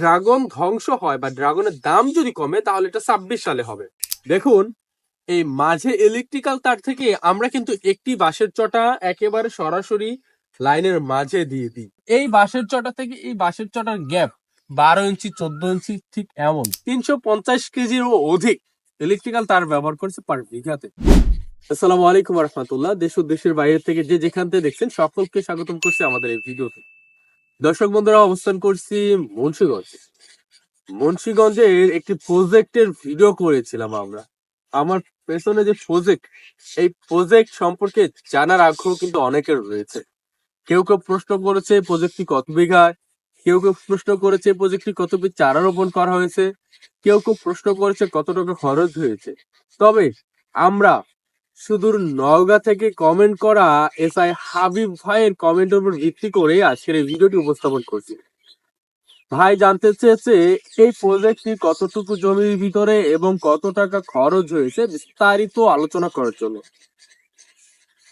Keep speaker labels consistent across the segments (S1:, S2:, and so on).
S1: Dragon ধ্বংস হয় বা ড্রাগনের দাম যদি কমে, তাহলে এটা ছাব্বিশ সালে হবে। দেখুন, এই মাঝে ইলেকট্রিক্যাল তার থেকে আমরা কিন্তু একটি বাঁশের চটা একেবারে সরাসরি লাইনের মাঝে দিয়ে দিই। এই বাঁশের চটা থেকে এই বাঁশের চটার গ্যাপ বারো ইঞ্চি, চোদ্দ ইঞ্চি ঠিক এমন। তিনশো পঞ্চাশ কেজিরও অধিক ইলেকট্রিক্যাল তার ব্যবহার করছে পার বিঘাতে। আসসালামু আলাইকুম রহমতুল্লাহ। দেশ ও দেশের বাইরে থেকে যে যেখান থেকে দেখছেন, সকলকে স্বাগতম করছি আমাদের এই ভিডিওতে। দর্শক বন্ধুরা, অবস্থান করছি মুন্সিগঞ্জ। মুন্সিগঞ্জের একটি প্রজেক্টের ভিডিও করেছিলাম আমরা। আমার পেছনে যে প্রজেক্ট এই প্রজেক্ট সম্পর্কে জানার আগ্রহ কিন্তু অনেকের রয়েছে। কেউ কেউ প্রশ্ন করেছে প্রজেক্টটি কত বিঘায় কেউ কেউ প্রশ্ন করেছে প্রজেক্টটি কত চারা রোপণ করা হয়েছে? কেউ কেউ প্রশ্ন করেছে কত টাকা খরচ হয়েছে? তবে আমরা সুদূর নওগাঁ থেকে কমেন্ট করা এস আই হাবিব ভাইয়ের কমেন্টের উপর ভিত্তি করে আজকের এই ভিডিওটি উপস্থাপন করছি। ভাই, জানতে চেয়েছে এই প্রজেক্টটি কতটুকু জমির ভিতরে এবং কত টাকা খরচ হয়েছে বিস্তারিত আলোচনা করার জন্য।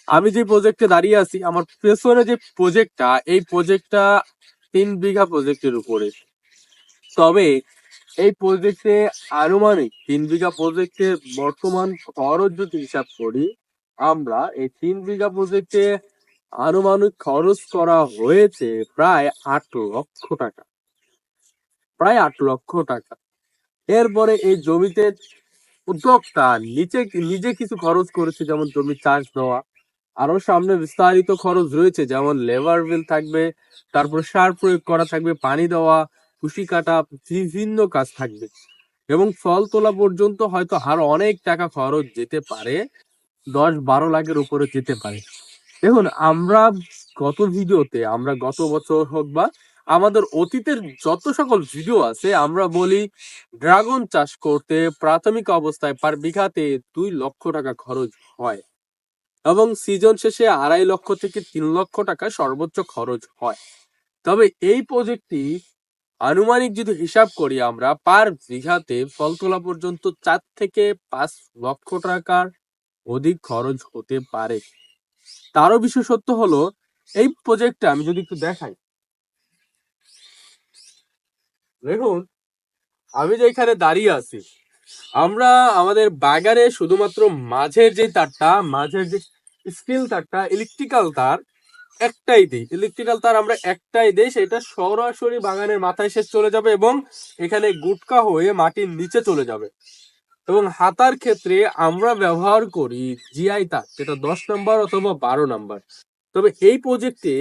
S1: আমি যে প্রজেক্টে দাঁড়িয়ে আছি, আমার পেছনে যে প্রজেক্টটা এই প্রজেক্টটা তিন বিঘা প্রজেক্টের উপরে। তবে এই প্রজেক্টে আনুমানিক তিন বিঘা প্রজেক্টে বর্তমান খরচ যদি হিসাব করি, আমরা এই তিন বিঘা প্রজেক্টে আনুমানিক খরচ করা হয়েছে প্রায় আট লক্ষ টাকা। প্রায় আট লক্ষ টাকা। এরপরে এই জমিতে উদ্যোক্তা নিচে, নিজে কিছু খরচ করেছে, যেমন জমি চাষ দেওয়া। আরও সামনে বিস্তারিত খরচ রয়েছে, যেমন লেবার বিল থাকবে, তারপর সার প্রয়োগ করা থাকবে, পানি দেওয়া কুশি কাটা বিভিন্ন কাজ থাকবে। এবং ফল তোলা পর্যন্ত হয়তো আরও অনেক টাকা খরচ যেতে পারে, দশ বারো লাখের উপরে যেতে পারে। দেখুন, আমরা গত ভিডিওতে, আমরা গত বছর হোক বা আমাদের অতীতের যত সকল ভিডিও আছে, আমরা বলি ড্রাগন চাষ করতে প্রাথমিক অবস্থায় পার বিঘাতে দুই লক্ষ টাকা খরচ হয়। এবং সিজন শেষে আড়াই লক্ষ থেকে তিন লক্ষ টাকা সর্বোচ্চ খরচ হয়। তবে এই প্রজেক্টটি আনুমানিক যদি হিসাব করি আমরা পার বিঘাতে ফল তোলা পর্যন্ত চার থেকে পাঁচ লক্ষ টাকার অধিক খরচ হতে পারে। তারও বিশেষত্ব হলো, এই প্রজেক্টটা আমি যদি একটু দেখাই। দেখুন, আমি যে এখানে দাঁড়িয়ে আছি, আমরা আমাদের বাগানে শুধুমাত্র মাঝের যে তারটা, মাঝের যে স্টিল তারটা ইলেকট্রিক্যাল তার একটাই দিই। ইলেকট্রিক্যাল তার আমরা একটাই দিই, সেটা সরাসরি বাগানের মাথায় শেষ চলে যাবে এবং এখানে গুটকা হয়ে মাটির নিচে চলে যাবে। এবং হাতার ক্ষেত্রে আমরা ব্যবহার করি জিআই তার, যেটা দশ নম্বর অথবা বারো নম্বর। তবে এই প্রজেক্টে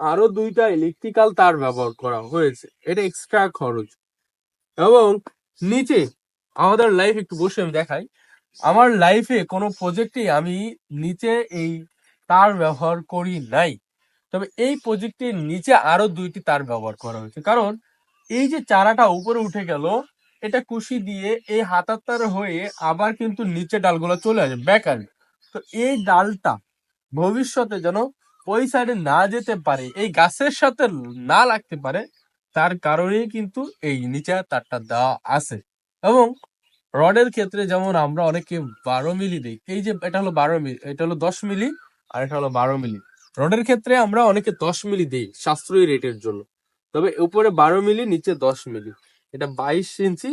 S1: আরও দুইটা ইলেকট্রিক্যাল তার ব্যবহার করা হয়েছে। এটা এক্সট্রা খরচ। এবং নিচে আমাদের লাইফ একটু বসে আমি দেখাই। আমার লাইফে কোনো প্রজেক্টে আমি নিচে এই তার ব্যবহার করি নাই। তবে এই প্রজেক্টের নিচে আরও দুইটি তার ব্যবহার করা হয়েছে। কারণ এই যে চারাটা উপরে উঠে গেল, এটা কুশি দিয়ে এই হাতার তার হয়ে আবার কিন্তু নিচে ডালগুলো চলে আসে ব্যাকার তো এই ডালটা ভবিষ্যতে যেন ওই সাইডে না যেতে পারে, এই গাছের সাথে না লাগতে পারে, তার কারণেই কিন্তু এই নিচে তারটা দেওয়া আছে। এবং রডের ক্ষেত্রে যেমন আমরা অনেকে বারো মিলি দিই এই যে এটা হলো বারো মিলি, এটা হলো দশ মিলি আর এটা হলো বারো মিলি। রডের ক্ষেত্রে আমরা অনেকে দশ মিলি দিই সাশ্রয়ী রেটের জন্য। তবে উপরে বারো মিলি, নিচে দশ মিলি। এটা বাইশ ইঞ্চি,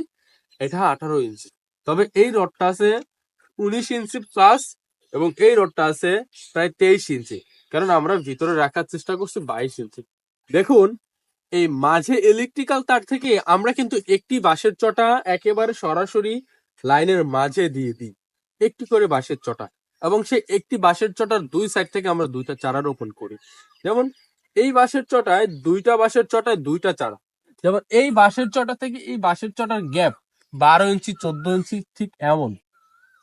S1: এটা আঠারো ইঞ্চি। তবে এই রডটা আছে উনিশ ইঞ্চি প্লাস এবং এই রডটা আছে প্রায় তেইশ ইঞ্চি। কারণ আমরা ভিতরে রাখার চেষ্টা করছি বাইশ ইঞ্চি। দেখুন, এই মাঝে ইলেকট্রিক্যাল তার থেকে আমরা কিন্তু একটি বাঁশের চটা একেবারে সরাসরি লাইনের মাঝে দিয়ে দিই। একটি করে বাঁশের চটা। এবং সেই একটি বাঁশের চটার দুই সাইড থেকে আমরা দুইটা চারা রোপণ করি। যেমন এই বাঁশের চটায় দুইটা বাঁশের চটায় দুইটা চারা। যেমন এই বাঁশের চটা থেকে এই বাঁশের চটার গ্যাপ বারো ইঞ্চি, চোদ্দ ইঞ্চি ঠিক এমন।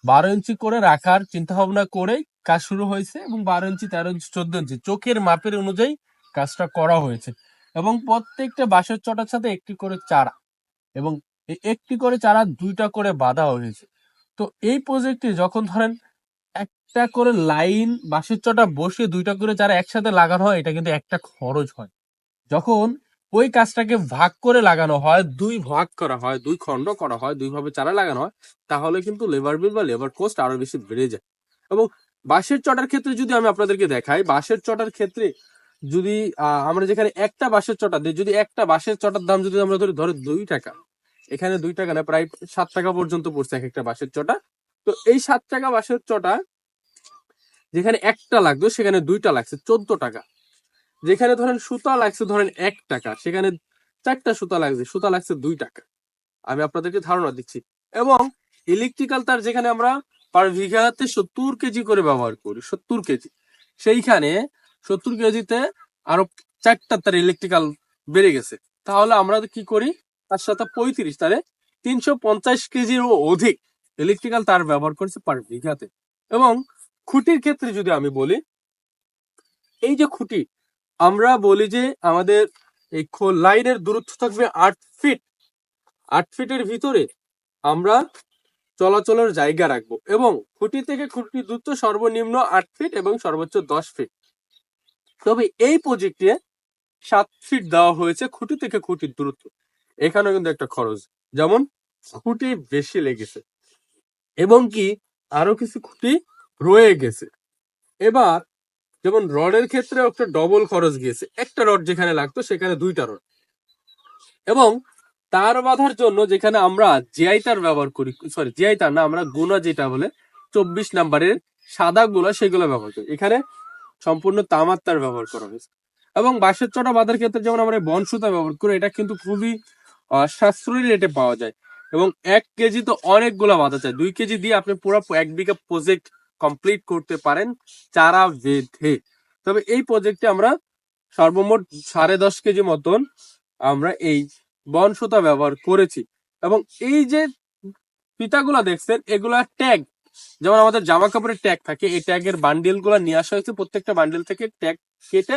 S1: বারো ইঞ্চি করে রাখার চিন্তা ভাবনা করে কাজ শুরু হয়েছে এবং বারো ইঞ্চি, তেরো ইঞ্চি, চোদ্দ ইঞ্চি চোখের মাপের অনুযায়ী কাজটা করা হয়েছে। এবং প্রত্যেকটা বাঁশের চটার সাথে একটি করে চারা এবং একটি করে চারা দুইটা করে বাঁধা হয়েছে। তো এই প্রজেক্টে যখন ধরেন একটা করে লাইন বাঁশের চটা বসে দুইটা করে চারা একসাথে লাগানো হয়, এটা কিন্তু একটা খরচ হয়। যখন ওই কাজটাকে ভাগ করে লাগানো হয়, দুই ভাগ করা হয়, দুই খণ্ড করা হয় দুই ভাবে চারা লাগানো হয়, তাহলে কিন্তু লেবার বিল বা লেবার কোস্ট আরও বেশি বেড়ে যায়। এবং বাঁশের চটার ক্ষেত্রে যদি আমি আপনাদেরকে দেখাই, বাঁশের চটার ক্ষেত্রে যদি আমরা যেখানে একটা বাঁশের চটা দিই, যদি একটা বাঁশের চটার দাম যদি আমরা ধরি, ধরে দুই টাকা, এখানে দুই টাকা না, প্রায় সাত টাকা পর্যন্ত পড়ছে এক একটা বাঁশের চটা। তো এই সাত টাকা বাঁশের চটা যেখানে একটা লাগতো, সেখানে দুইটা লাগছে, চোদ্দ টাকা। যেখানে ধরেন সুতা লাগছে, ধরেন এক টাকা, সেখানে চারটা সুতা লাগছে সুতা লাগছে দুই টাকা। আমি আপনাদেরকে ধারণা দিচ্ছি। এবং ইলেকট্রিক্যাল তার যেখানে আমরা পার বিঘাতে সত্তর কেজি করে ব্যবহার করি, সত্তর কেজি। সেইখানে সত্তর কেজিতে আরও চারটা তার ইলেকট্রিক্যাল বেড়ে গেছে। তাহলে আমরা কি করি? তার সাথে পঁয়ত্রিশ, তাহলে তিনশো পঞ্চাশ কেজির অধিক ইলেকট্রিক্যাল তার ব্যবহার করছে পার বিঘাতে। এবং খুঁটির ক্ষেত্রে যদি আমি বলি, এই যে খুঁটি, আমরা বলি যে আমাদের এই লাইনের দূরত্ব থাকবে আট ফিট। আট ফিটের ভিতরে আমরা চলাচলের জায়গা রাখব এবং খুঁটি থেকে খুঁটির দূরত্ব সর্বনিম্ন আট ফিট এবং সর্বোচ্চ দশ ফিট। তবে এই প্রজেক্টে সাত ফিট দেওয়া হয়েছে খুঁটি থেকে খুঁটির দূরত্ব। এখানেও কিন্তু একটা খরচ। যেমন খুঁটি বেশি লেগেছে। এবং কি আরও কিছু খুঁটি রয়ে গেছে। এবার যেমন রডের ক্ষেত্রে একটা ডবল খরচ গিয়েছে। একটা রড যেখানে লাগতো সেখানে দুইটা রড এবং তার বাঁধার জন্য যেখানে আমরা জিআই তার ব্যবহার করি সরি জিআই তার না, আমরা গুণা যেটা বলে চব্বিশ নাম্বারের সাদা গুলা সেগুলো ব্যবহার করি। এখানে সম্পূর্ণ তামার তার ব্যবহার করা হয়েছে। এবং বাঁশের চটা বাঁধার ক্ষেত্রে যেমন আমরা বন সুতা ব্যবহার করি, এটা কিন্তু খুবই সাশ্রয়ী রেটে পাওয়া যায়। এবং এক কেজি তো অনেকগুলো বাঁধা যায় দুই কেজি দিয়ে আপনি পুরো এক বিঘা প্রজেক্ট কমপ্লিট করতে পারেন চারা বেঁধে। তবে এই প্রজেক্টে আমরা সর্বমোট সাড়ে দশ কেজি মতন আমরা এই বন ব্যবহার করেছি। এবং এই যে ফিতাগুলা দেখছেন, এগুলা ট্যাগ যেমন আমাদের জামা কাপড়ের ট্যাগ থাকে, এই ট্যাগের বান্ডিলগুলা নিয়ে আসা হয়েছে। প্রত্যেকটা বান্ডিল থেকে ট্যাগ কেটে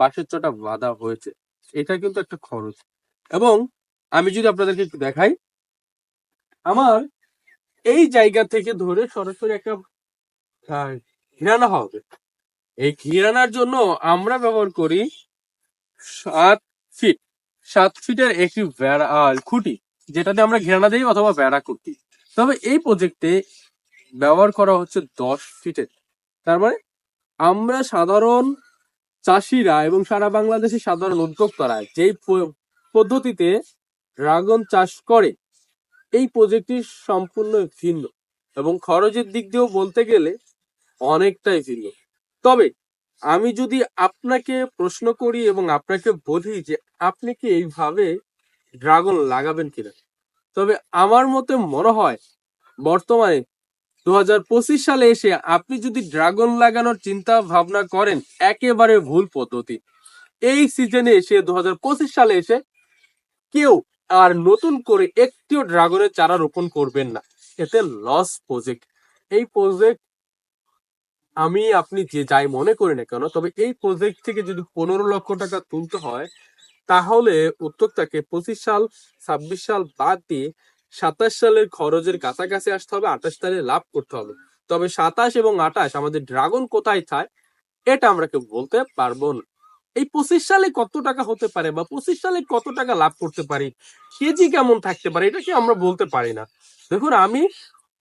S1: বাঁশের চটা বাঁধা হয়েছে। এটা কিন্তু একটা খরচ। এবং আমি যদি আপনাদেরকে একটু দেখাই, আমার এই জায়গা থেকে ধরে সরাসরি একটা আহ, ঘিরানো হবে। এই ঘিরানোর জন্য আমরা ব্যবহার করি সাত ফিট। সাত ফিটের একটি বেড়া খুঁটি যেটাতে আমরা ঘেরানা দিই অথবা বেড়া করতি। তবে এই প্রজেক্টে ব্যবহার করা হচ্ছে দশ ফিটের। তার মানে আমরা সাধারণ চাষিরা এবং সারা বাংলাদেশে সাধারণ উদ্যোক্তারা যেই পদ্ধতিতে ড্রাগন চাষ করে এই প্রজেক্টটি সম্পূর্ণ ভিন্ন। এবং খরচের দিক দিয়েও বলতে গেলে অনেকটাই ভিন্ন তবে আমি যদি আপনাকে প্রশ্ন করি এবং আপনাকে বলি যে আপনি কি এইভাবে ড্রাগন লাগাবেন কিনা, তবে আমার মতে মনে হয় বর্তমানে দু সালে এসে আপনি যদি ড্রাগন লাগানোর চিন্তা ভাবনা করেন, একেবারে ভুল পদ্ধতি। এই সিজনে এসে দু সালে এসে কেউ আর নতুন করে একটিও ড্রাগনের চারা রোপণ করবেন না। এতে লস প্রজেক্ট। এই প্রজেক্ট আমি আপনি যে যাই মনে করি না কেন, তবে এই প্রজেক্ট থেকে যদি পনেরো লক্ষ টাকা তুলতে হয়, তাহলে উদ্যোক্তাকে পঁচিশ সাল, ছাব্বিশ সাল বাদ দিয়ে সাতাশ সালের খরচের কাছাকাছি আসতে হবে, আঠাশ সালে লাভ করতে হবে। তবে সাতাশ এবং আঠাশ আমাদের ড্রাগন কোথায় থাকে এটা আমরা কেউ বলতে পারব না। এই পঁচিশ সালে কত টাকা হতে পারে বা পঁচিশ সালে কত টাকা লাভ করতে পারি, কেজি কেমন থাকতে পারে, এটা কি আমরা বলতে পারি না। দেখুন, আমি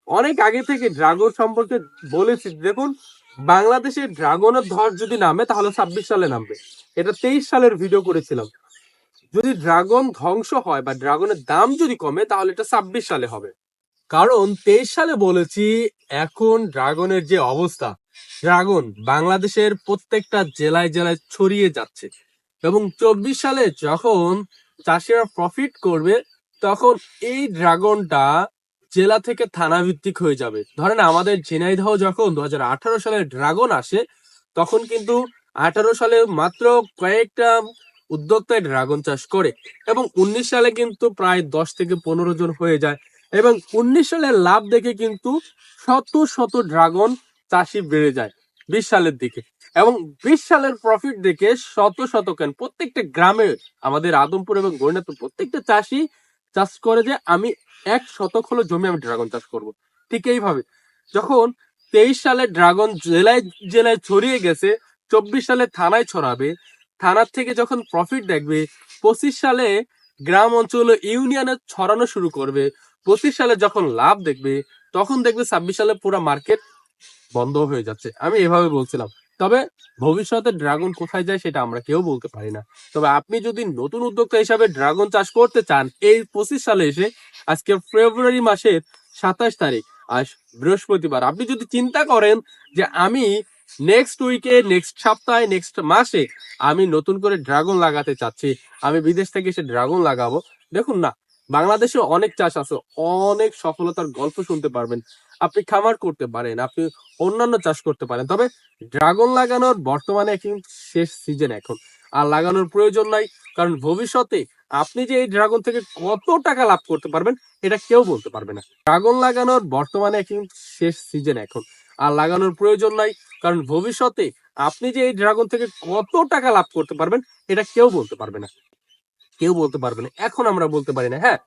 S1: অনেক আগে থেকে ড্রাগন সম্পর্কে বলেছি, দেখুন বাংলাদেশে ড্রাগনের ধর যদি নামে, তাহলে ছাব্বিশ সালে নামবে। এটা তেইশ সালের ভিডিও করেছিলাম। যদি ড্রাগন ধ্বংস হয় বা ড্রাগনের দাম যদি কমে, তাহলে এটা ছাব্বিশ সালে হবে। কারণ তেইশ সালে বলেছি, এখন ড্রাগনের যে অবস্থা, ড্রাগন বাংলাদেশের প্রত্যেকটা জেলায় জেলায় ছড়িয়ে যাচ্ছে। এবং চব্বিশ সালে যখন চাষিরা প্রফিট করবে, তখন এই ড্রাগনটা জেলা থেকে থানা ভিত্তিক হয়ে যাবে। ধরেন আমাদের ঝিনাইদহ যখন দু হাজার আঠারো সালে ড্রাগন আসে, তখন কিন্তু আঠারো সালে মাত্র কয়েকটা উদ্যোক্তায় ড্রাগন চাষ করে এবং উনিশ সালে কিন্তু প্রায় দশ থেকে পনেরো জন হয়ে যায় এবং উনিশ সালের লাভ দেখে কিন্তু শত শত ড্রাগন চাষি বেড়ে যায় বিশ সালের দিকে এবং বিশ সালের প্রফিট দেখে শত শত কেন প্রত্যেকটা গ্রামে আমাদের আদমপুর এবং গরিনাথপুর প্রত্যেকটা চাষি চাষ করে যে আমি এক শতক হলো জমি আমি ড্রাগন চাষ করব। ঠিক এইভাবে। যখন তেইশ সালে ড্রাগন জেলায় জেলায় ছড়িয়ে গেছে, চব্বিশ সালে থানায় ছড়াবে। থানার থেকে যখন প্রফিট দেখবে, পঁচিশ সালে গ্রাম অঞ্চল ইউনিয়নে ছড়ানো শুরু করবে। পঁচিশ সালে যখন লাভ দেখবে, তখন দেখবে ছাব্বিশ সালে পুরো মার্কেট বন্ধ হয়ে যাচ্ছে। আমি এভাবে বলছিলাম। তবে ভবিষ্যতে ড্রাগন কোথায় যায় সেটা আমরা কেউ বলতে পারি না। তবে আপনি যদি নতুন উদ্যোক্তা হিসাবে ড্রাগন চাষ করতে চান, এই পঁচিশ সালে এসে আজকে ফেব্রুয়ারি মাসের সাতাশ তারিখ, আজ বৃহস্পতিবার, আপনি যদি চিন্তা করেন যে আমি নেক্সট উইকে নেক্সট সপ্তাহে নেক্সট মাসে আমি নতুন করে ড্রাগন লাগাতে চাচ্ছি, আমি বিদেশ থেকে এসে ড্রাগন লাগাবো, দেখুন না, বাংলাদেশে অনেক চাষ আছে, অনেক সফলতার গল্প শুনতে পারবেন। আপনি খামার করতে পারেন, আপনি অন্যান্য চাষ করতে পারেন। তবে ড্রাগন লাগানোর বর্তমানে এখন শেষ সিজন এখন। আর লাগানোর প্রয়োজন নাই, কারণ ভবিষ্যতে আপনি যে এই ড্রাগন থেকে কত টাকা লাভ করতে পারবেন, এটা কেউ বলতে পারবে না। ড্রাগন লাগানোর বর্তমানে এখন শেষ সিজন এখন। আর লাগানোর প্রয়োজন নাই, কারণ ভবিষ্যতে আপনি যে এই ড্রাগন থেকে কত টাকা লাভ করতে পারবেন, এটা কেউ বলতে পারবে না। কেউ বলতে পারবে না। এখন আমরা বলতে পারি না হ্যাঁ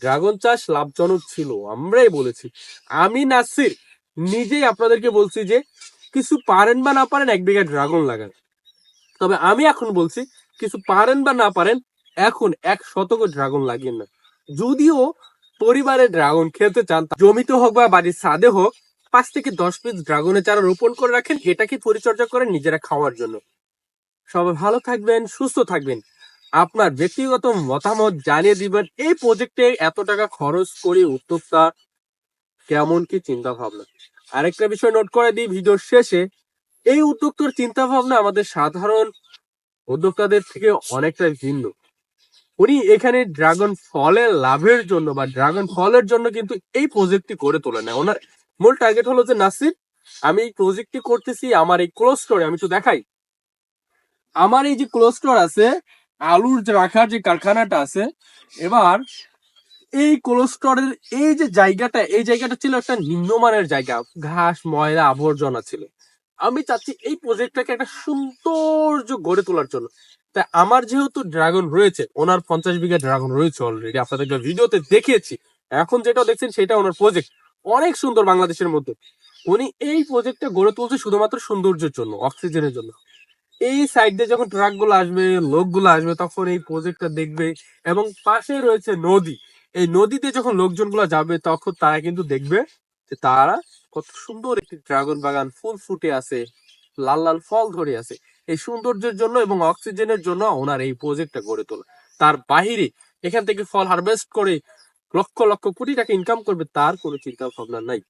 S1: ড্রাগন চাষ লাভজনক ছিল, আমরাই বলেছি। আমি নাসির, নিজেই আপনাদেরকে বলছি যে, কিছু পারেন বা না পারেন, এক বিঘা ড্রাগন লাগান। তবে আমি এখন বলছি, কিছু পারেন বা না পারেন, এখন এক শতক ড্রাগন লাগিয়ে না। যদিও পরিবারে ড্রাগন খেতে চান জমিতে হোক বা বাড়ির ছাদে হোক, পাঁচ থেকে দশ পিস ড্রাগনের চারা রোপণ করে রাখেন, এটাকে পরিচর্যা করেন নিজেরা খাওয়ার জন্য। সবাই ভালো থাকবেন, সুস্থ থাকবেন। আপনার ব্যক্তিগত মতামত জানিয়ে দিবেন, এই প্রজেক্টে এত টাকা খরচ করে উদ্যোক্তা কেমন কি চিন্তা ভাবনা আরেকটা বিষয় নোট করে দিই ভিডিওর শেষে, এই উদ্যোক্তার চিন্তা ভাবনা আমাদের সাধারণ উদ্যোক্তাদের থেকে অনেকটা ভিন্ন। উনি এখানে ড্রাগন ফলের লাভের জন্য বা ড্রাগন ফলের জন্য কিন্তু এই প্রজেক্টটি করে তোলে না। ওনার মূল টার্গেট হলো যে, নাসির, আমি এই প্রজেক্টটি করতেছি, আমার এই ক্লোজ স্টোরে আমি তো দেখাই। আমার এই যে ক্লোজ স্টোর আছে আলুর যে রাখার যে কারখানাটা আছে, এবার এই কোল্ড এই যে জায়গাটা, এই জায়গাটা ছিল একটা নিম্নমানের জায়গা, ঘাস, ময়লা, আবর্জনা ছিল। আমি চাচ্ছি এই প্রজেক্টটাকে একটা সৌন্দর্য গড়ে তোলার জন্য। তাই আমার যেহেতু ড্রাগন রয়েছে, ওনার পঞ্চাশ বিঘা ড্রাগন রয়েছে অলরেডি আপনাদেরকে ভিডিওতে দেখিয়েছি। এখন যেটা দেখছেন সেটা ওনার প্রজেক্ট অনেক সুন্দর বাংলাদেশের মধ্যে। উনি এই প্রজেক্টটা গড়ে তুলছে শুধুমাত্র সৌন্দর্যের জন্য অক্সিজেনের জন্য। এই সাইড দিয়ে যখন ট্রাকগুলো আসবে, লোকগুলো আসবে, তখন এই প্রজেক্টটা দেখবে এবং পাশে রয়েছে নদী। এই নদীতে যখন লোকজন লোকজনগুলো যাবে, তখন তারা কিন্তু দেখবে যে তারা কত সুন্দর একটি ড্রাগন বাগান, ফুল ফুটে আছে, লাল লাল ফল ধরে আছে। এই সৌন্দর্যের জন্য এবং অক্সিজেনের জন্য ওনার এই প্রজেক্টটা গড়ে তোলা। তার বাহিরে এখান থেকে ফল হারভেস্ট করে লক্ষ লক্ষ কোটি টাকা ইনকাম করবে, তার কোনো চিন্তা ভাবনা নাই।